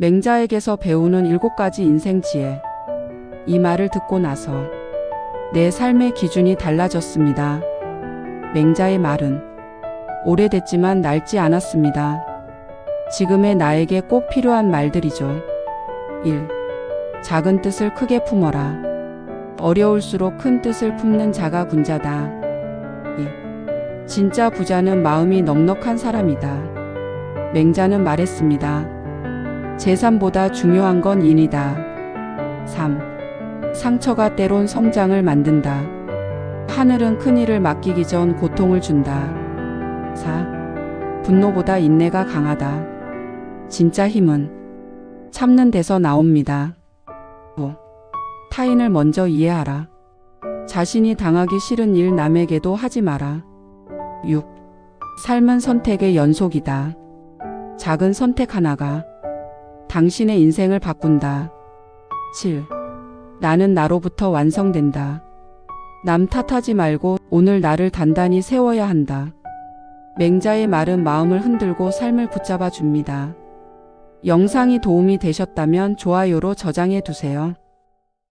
맹자에게서 배우는 일곱 가지 인생 지혜. 이 말을 듣고 나서 내 삶의 기준이 달라졌습니다. 맹자의 말은 오래됐지만 낡지 않았습니다. 지금의 나에게 꼭 필요한 말들이죠. 1. 작은 뜻을 크게 품어라. 어려울수록 큰 뜻을 품는 자가 군자다. 2. 진짜 부자는 마음이 넉넉한 사람이다. 맹자는 말했습니다. 재산보다 중요한 건 인이다. 3. 상처가 때론 성장을 만든다. 하늘은 큰 일을 맡기기 전 고통을 준다. 4. 분노보다 인내가 강하다. 진짜 힘은 참는 데서 나옵니다. 5. 타인을 먼저 이해하라. 자신이 당하기 싫은 일 남에게도 하지 마라. 6. 삶은 선택의 연속이다. 작은 선택 하나가 당신의 인생을 바꾼다. 7. 나는 나로부터 완성된다. 남 탓하지 말고 오늘 나를 단단히 세워야 한다. 맹자의 말은 마음을 흔들고 삶을 붙잡아 줍니다. 영상이 도움이 되셨다면 좋아요로 저장해 두세요.